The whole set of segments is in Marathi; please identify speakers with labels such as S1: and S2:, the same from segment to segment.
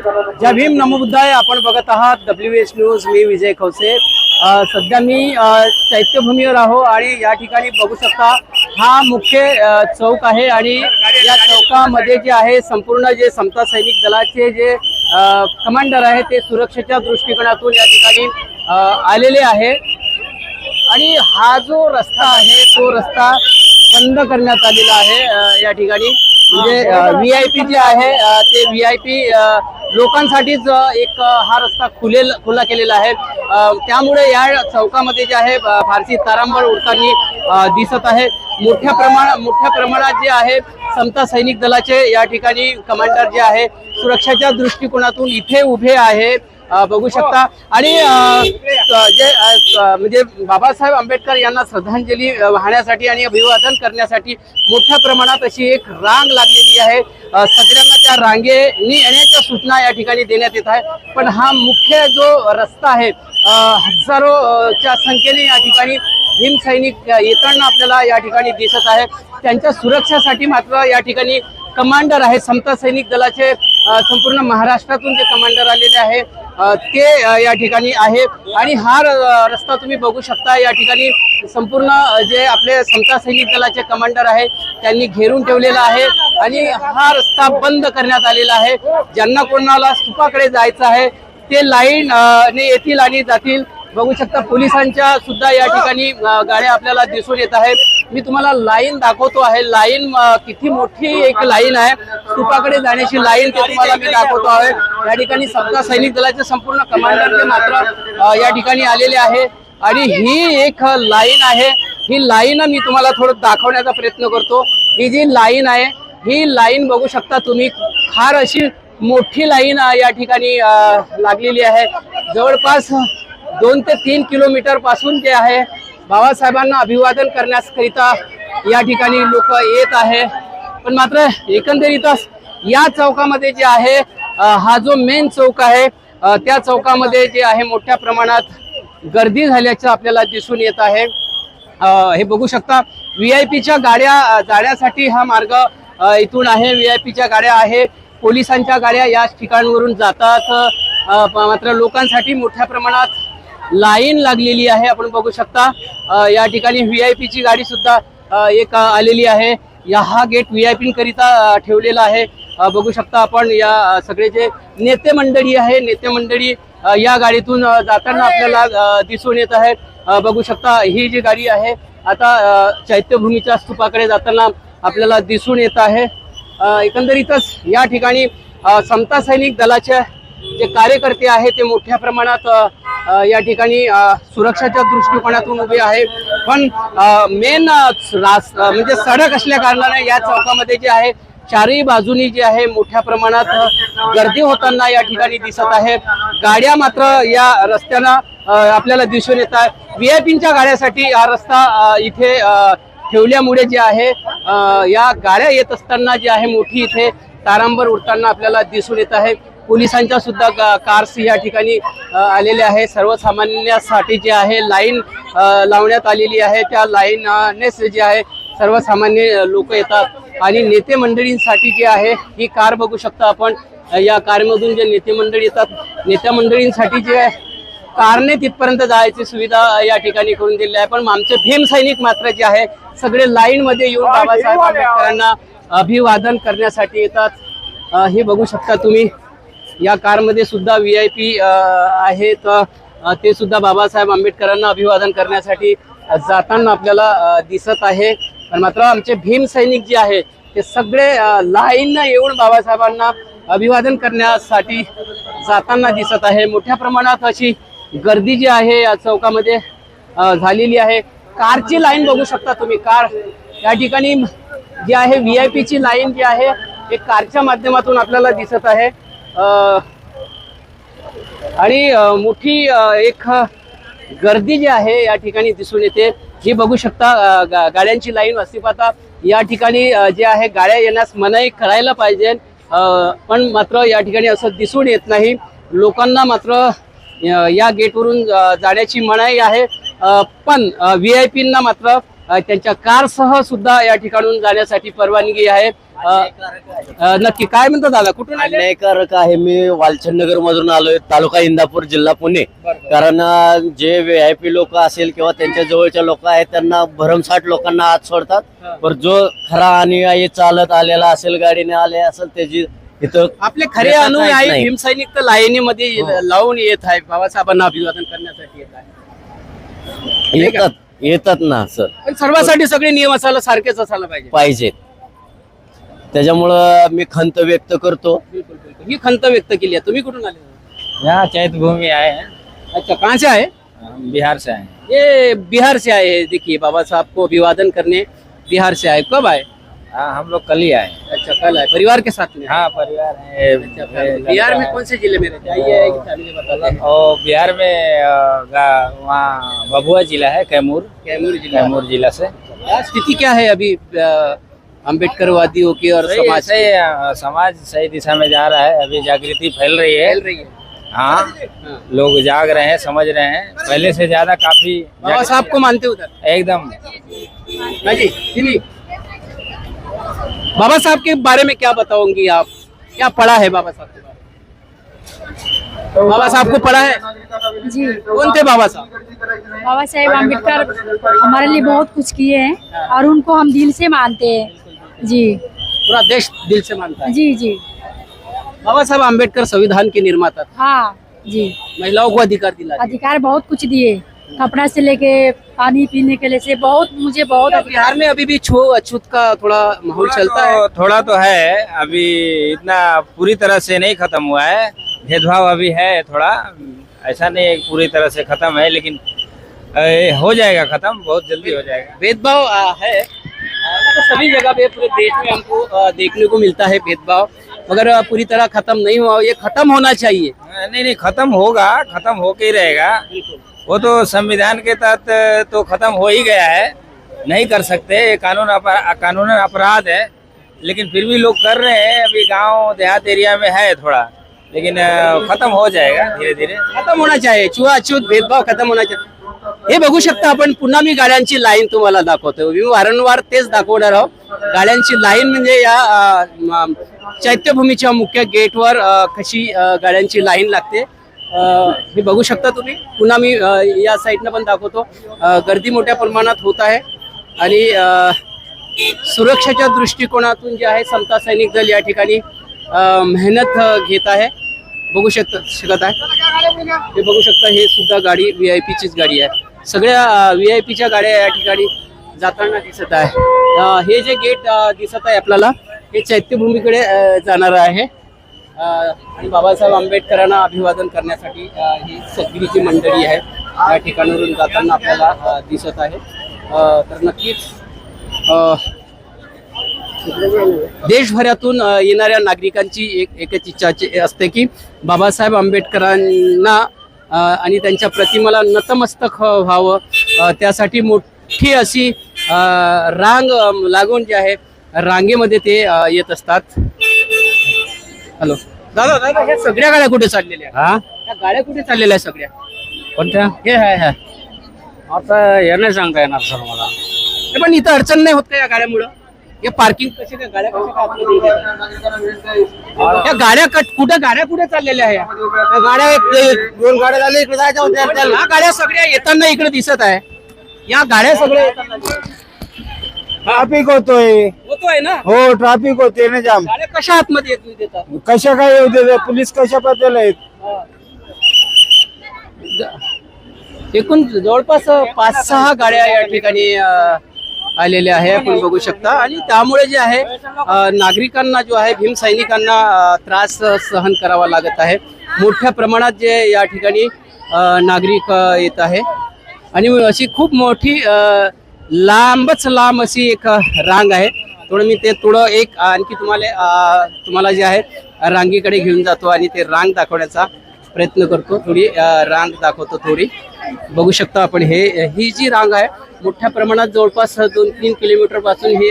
S1: जय भीम नमोबुद्धाय आपण बघत आहात डब्ल्यू एच न्यूज मी विजय खवसे सध्या मी चैत्यभूमीवर आहो आणि या ठिकाणी बघू शकता हा मुख्य चौक आहे आणि या चौकामध्ये जे आहे संपूर्ण जे समता सैनिक दलाचे जे कमांडर आहे ते सुरक्षेच्या दृष्टिकोनातून या ठिकाणी आलेले आहे. आणि हा जो रस्ता आहे तो रस्ता बंद करण्यात आलेला आहे या ठिकाणी. म्हणजे व्ही आय पी जे आहे ते व्ही आय पी लोकांसाठीच एक हा रस्ता खुलेल खुला केलेला आहे. त्यामुळे या चौकामध्ये जे आहे फारशी तारांबळ उडताना दिसत आहे. मोठ्या प्रमाण मोठ्या प्रमाणात जे आहे समता सैनिक दलाचे या ठिकाणी कमांडर जे आहे सुरक्षाच्या दृष्टिकोनातून इथे उभे आहे. बघू शकता. आणि जे म्हणजे बाबासाहेब आंबेडकर यांना श्रद्धांजली वाहण्यासाठी आणि अभिवादन करण्यासाठी मोठ्या प्रमाणात अशी एक रांग लागलेली आहे. सगळ्यांना त्या रांगेनी येण्याच्या सूचना या ठिकाणी देण्यात येत आहे. पण हा मुख्य जो रस्ता आहे हजारोच्या संख्येने या ठिकाणी भीमसैनिक येताना आपल्याला या ठिकाणी दिसत आहे. त्यांच्या सुरक्षासाठी मात्र या ठिकाणी कमांडर आहे समता सैनिक दलाचे संपूर्ण महाराष्ट्रातून जे कमांडर आलेले आहे. ते या ठिकाणी आहे आणि हा रस्ता तुम्ही बघू शकता. या ठिकाणी संपूर्ण जे आपले समता सैनिक दलाचे कमांडर आहे त्यांनी घेरून ठेवलेला आहे. आणि हा रस्ता बंद करण्यात आलेला आहे. ज्यांना कोणाला स्तूपाकडे जायचं आहे ते लाईन ने येतील आणि जातील. बघू शकता पोलिसांच्या सुद्धा या ठिकाणी गाड्या आपल्याला दिसून येत आहेत. मी तुम्हाला लाईन दाखवतो आहे. लाईन किती मोठी एक लाईन आहे. स्तूपाकडे जाण्याची लाईन ते तुम्हाला मी दाखवतो आहे. या ठिकाणी सत्ता सैनिक दलाचे संपूर्ण कमांडर ते मात्र या ठिकाणी आलेले आहे. आणि ही एक लाईन आहे. ही लाईन मी तुम्हाला थोडं दाखवण्याचा प्रयत्न करतो. ही जी लाईन आहे ही लाईन बघू शकता तुम्ही. फार अशी मोठी लाईन या ठिकाणी लागलेली आहे. जवळपास दोन ते तीन किलोमीटरपासून जे आहे. बाबासाहेबांना अभिवादन करण्याकरिता या ठिकाणी लोक येत आहे. पण मात्र एकंदरीतच या चौकामध्ये जे आहे हा जो मेन चौक आहे त्या चौकामध्ये जे आहे मोठ्या प्रमाणात गर्दी झाल्याचं आपल्याला दिसून येत आहे. हे बघू शकता व्ही आय पीच्या गाड्या जाण्यासाठी हा मार्ग इथून आहे. व्ही आय पीच्या गाड्या आहे. पोलिसांच्या गाड्या या ठिकाणवरून जातात. मात्र लोकांसाठी मोठ्या प्रमाणात लाईन लागलेली आहे. आपण बघू शकता या ठिकाणी व्ही आय पीची गाडी सुद्धा एक आलेली आहे. या हा गेट व्ही आय पी करिता अ, ठेवलेला आहे. बघू शकता आपण या सगळे जे नेते मंडळी आहे नेते मंडळी या गाडीतून जाताना आपल्याला दिसून येत आहे. बघू शकता ही जी गाडी आहे आता चैत्यभूमीच्या स्तूपाकडे जाताना आपल्याला दिसून येत आहे. एकंदरीतच या ठिकाणी समता सैनिक दलाचे जे कार्यकर्ते आहे ते मोठ्या प्रमाणात या ठिकाणी सुरक्षाच्या दृष्टिकोनातून उभी आहे. पण मेन म्हणजे सडक असल्या कारणाने या चौकामध्ये जे आहे चारही बाजूनी जे आहे मोठ्या प्रमाणात गर्दी होताना या ठिकाणी दिसत आहे. गाड्या मात्र या रस्त्यानं आपल्याला दिसून येत आहे. व्ही आय पीच्या गाड्यासाठी हा रस्ता इथे ठेवल्यामुळे जे आहे या गाड्या येत असताना जे आहे मोठी इथे तारांबर उडताना आपल्याला दिसून येत आहे. पोलिसांच्या सुद्धा कार्स या ठिकाणी आलेल्या आहे सर्वसामान्यासाठी जे आहे लाईन लावण्यात आलेली आहे. त्या लाईननेच जे आहे सर्वसामान्य लोक येतात. आणि नेते मंडळींसाठी जे आहे ही कार बघू शकता आपण. या कारमधून जे नेते मंडळी येतात नेत्या मंडळींसाठी जे आहे कारने तिथपर्यंत जायची सुविधा या ठिकाणी करून दिली आहे. पण आमचे भीम सैनिक मात्र जे आहे सगळे लाईन मध्ये येऊन बाबासाहेब आंबेडकरांना अभिवादन करण्यासाठी येतात. हे बघू शकता तुम्ही. या कारमध्ये सुद्धा व्ही आय पी आहेत ते सुद्धा बाबासाहेब आंबेडकरांना अभिवादन करण्यासाठी जाताना आपल्याला दिसत आहे. पण मात्र आमचे भीम सैनिक जे आहे ते सगळे लाईन येऊन बाबासाहेबांना अभिवादन करण्यासाठी जाताना दिसत आहे. मोठ्या प्रमाणात अशी गर्दी जी आहे या चौकामध्ये झालेली आहे. कारची लाईन बघू शकता तुम्ही. कार या ठिकाणी जी आहे व्ही आय पीची लाईन जी आहे एक कारच्या माध्यमातून आपल्याला दिसत आहे. आणि मोठी एक गर्दी जी आहे या ठिकाणी दिसून येते. ही बघू शकता गा- गाड्यांची लाईन असती पाहता या ठिकाणी जे आहे गाड्या येण्यास मनाई करायला पाहिजे. पण मात्र या ठिकाणी असं दिसून येत नाही. लोकांना मात्र या गेटवरून जाण्याची मनाई आहे. पण व्ही आय पींना मात्र त्यांच्या कारसह सुद्धा या ठिकाणून जाण्यासाठी परवानगी आहे. नक्की काय म्हणतो दादा? कुठून
S2: अन्यायकारक आहे. मी वालचंदनगर मधून आलोय तालुका इंदापूर जिल्हा पुणे. कारण जे व्ही आय पी लोक असेल किंवा त्यांच्या जवळच्या लोक आहेत त्यांना भरमसाठ लोकांना आत. सोडतात. पण जो खरा अनुयायी चालत आलेला असेल गाडीने आले असेल त्याची इथं
S1: आपले खरे अनुयायी. भीमसैनिक तर लाईनीमध्ये
S2: हो.
S1: लावून येत आहे. बाबासाहेबांना अभिवादन करण्यासाठी येत आहे.
S2: येतात ना सर.
S1: पण सर्वांसाठी सगळे नियम असायला सारखेच असायला पाहिजे.
S2: पाहिजेत. त्याच्यामुळं मी खंत व्यक्त करतो.
S1: बिलकुल बिलकुल ही खंत व्यक्त केली आहे. तुम्ही कुठून आले?
S3: यहाँ चैत भूमि आए हैं
S1: अच्छा कहाँ से आए
S3: हम बिहार से आए हैं
S1: ये बिहार से आए हैं देखिए बाबा साहब को अभिवादन करने बिहार से आए. कब आए?
S3: हाँ हम लोग कल ही आए. हैं।
S1: अच्छा कल आए परिवार के साथ में
S3: हाँ। परिवार है
S1: अच्छा, बिहार में कौन से ज़िले में रहते हैं?
S3: और बिहार में वहाँ भभुआ जिला है कैमूर।
S1: कैमूर जिला।
S3: कैमूर जिला से।
S1: स्थिति क्या है अभी अ, अम्बेडकरवादियों की और समाज
S3: सही समाज सही दिशा में जा रहा है अभी जागृति फैल रही है।
S1: फैल रही है।
S3: हाँ। लोग जाग रहे हैं समझ रहे हैं। पहले से ज़्यादा काफ़ी
S1: बाबा साहब को मानते उधर?
S3: एकदम।
S1: हाँ जी। बाबा साहब के बारे में क्या बताओगी आप? क्या पढ़ा है बाबा साहब के बारे में? बाबा साहब को पढ़ा है?
S4: जी।
S1: कौन थे बाबा साहब?
S4: बाबा साहेब अंबेडकर हमारे लिए बहुत कुछ किए हैं और उनको हम दिल से मानते हैं। जी।
S1: पूरा देश दिल से मानता है?
S4: जी जी।
S1: बाबा साहब अंबेडकर संविधान के निर्माता
S4: हाँ जी।
S1: महिलाओं को अधिकार दिला
S4: अधिकार बहुत कुछ दिए। कपड़ा से लेके पानी पीने के लिए से बहुत मुझे बहुत
S1: बिहार में अभी भी छो अछूत का थोड़ा माहौल चलता है?
S3: तो- थोड़ा तो है। अभी इतना पूरी तरह से नहीं खत्म हुआ है। भेदभाव अभी है थोड़ा। ऐसा नहीं पूरी तरह से खत्म है लेकिन अ, हो जाएगा खत्म बहुत जल्दी हो जाएगा।
S1: भेदभाव है। तो सभी जगह पे पूरे देश में हमको देखने को मिलता है भेदभाव। मगर पूरी तरह खत्म नहीं हुआ ये खत्म होना चाहिए।
S3: नहीं नहीं खत्म होगा खत्म होके ही रहेगा। वो तो संविधान के तहत तो खत्म हो ही गया है। नहीं कर सकते ये कानून अपरा, कानून अपराध है। लेकिन फिर भी लोग कर रहे हैं अभी गांव देहात एरिया में है थोड़ा। लेकिन खत्म हो जाएगा धीरे धीरे
S1: खत्म होना चाहिए छुआ अछूत भेदभाव खत्म होना चाहिए। हे बघू शकता आपण पुन्हा मी गाड्यांची लाईन तुम्हाला दाखवतो मी वारंवार तेच दाखवणार आहोत. गाड्यांची लाईन म्हणजे या चैत्यभूमीच्या मुख्य गेटवर कशी गाड्यांची लाईन लागते. हे बघू शकता तुम्ही. पुन्हा मी या साईडनं पण दाखवतो. गर्दी मोठ्या प्रमाणात होत आहे. आणि सुरक्षेच्या दृष्टिकोनातून जे आहे समता सैनिक दल या ठिकाणी मेहनत घेत आहे. बघू शकता शकत आहे. हे बघू शकता हे सुद्धा गाडी व्ही आय पीचीच गाडी आहे. सगळ्या व्ही आय पीच्या गाड्या या ठिकाणी जाताना दिसत आहे. हे जे गेट दिसत आहे आपल्याला हे चैत्यभूमीकडे जाणार आहे. आणि बाबासाहेब आंबेडकरांना अभिवादन करण्यासाठी ही सगळीची मंडळी आहे. या ठिकाणावरून जाताना आपल्याला दिसत आहे. तर नक्कीच देशभरातून येणाऱ्या नागरिकांची एक एकच इच्छा असते की बाबासाहेब आंबेडकरांना आणि त्यांच्या प्रतिमेला नतमस्तक व्हावं. त्यासाठी मोठी अशी रांग लागून जे आहे रांगेमध्ये ते येत असतात. हॅलो. दादा दादा ह्या सगळ्या गाड्या कुठे चाललेल्या?
S3: हा?
S1: ह्या गाड्या कुठे चाललेल्या आहेत सगळ्या?
S3: कोणत्या?
S1: हे आहे हे.
S3: आता हे नाही सांगता येणार सर मला.
S1: हे पण इथं अडचण नाही होत का या गाड्यामुळं? हे पार्किंग कसे काय गाड्या कशा काय आतमध्ये येतात? या गाड्या कट कुठं गाड्या कुठे चाललेल्या आहे या? गाड्या एक- दोन गाड्या झाल्या इकडे जायच्या होत्या या गाड्या सगळ्या येताना इकडे दिसत आहे. या गाड्या सगळ्या येताना
S5: ट्रॅफिक होतोय.
S1: होतोय ना?
S5: हो ट्रॅफिक होते ना जाम.
S1: गाड्या कशा आतमध्ये येत देतात?
S5: कशा काय येऊ देते पोलीस कशा बद्दल आहेत?
S1: एकूण जवळपास पाच सहा गाड्या या ठिकाणी अ, आलेल्या आहे आपण बघू शकता. आणि त्यामुळे जे आहे अ, नागरिकांना जो आहे भीम सैनिकांना अ, त्रास सहन करावा लागत आहे. मोठ्या प्रमाणात जे या ठिकाणी अ, नागरिक अ, येत आहे. आणि अशी खूप मोठी अ, लांबच लांब अशी एक रांग आहे. थोडं मी ते थोडं एक आणखी तुम्हाला तुम्हाला जे आहे रांगीकडे घेऊन जातो आणि ते रांग दाखवण्याचा प्रयत्न करतो. थोडी रांग दाखवतो थोडी. बघू शकतो आपण हे ही जी रांग आहे मोठ्या प्रमाणात जवळपास दोन तीन किलोमीटरपासून ही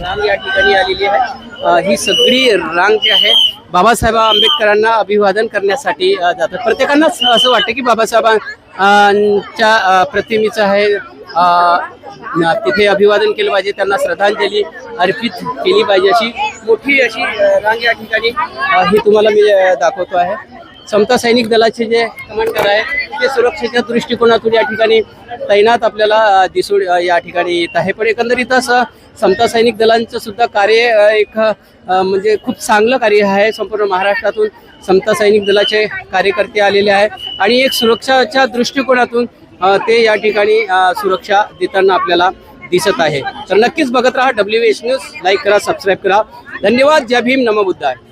S1: रांग या ठिकाणी आलेली आहे. ही सगळी रांग जी आहे बाबासाहेब आंबेडकरांना अभिवादन करण्यासाठी जातात. प्रत्येकांनाच असं वाटतं की बाबासाहेबांच्या प्रतिमेचं आहे तिथे अभिवादन केलं पाहिजे त्यांना श्रद्धांजली अर्पित केली पाहिजे अशी मोठी अशी रांग या ठिकाणी हे तुम्हाला मी दाखवतो आहे. समता सैनिक दलाचे जे कमांडर आहे ते सुरक्षेच्या दृष्टिकोनातून या ठिकाणी तैनात आपल्याला दिसून या ठिकाणी येत आहे. पण एकंदरीतच समता सैनिक दलांचं सुद्धा कार्य एक म्हणजे खूप चांगलं कार्य आहे. संपूर्ण महाराष्ट्रातून समता सैनिक दलाचे कार्यकर्ते आलेले आहे आणि एक सुरक्षाच्या दृष्टिकोनातून ते या ठिकाणी सुरक्षा देताना आपल्याला दिसत आहे. तर नक्कीच बघत राहा डब्ल्यू एच न्यूज लाईक करा सबस्क्राईब करा. धन्यवाद. जय भीम. नमो आहे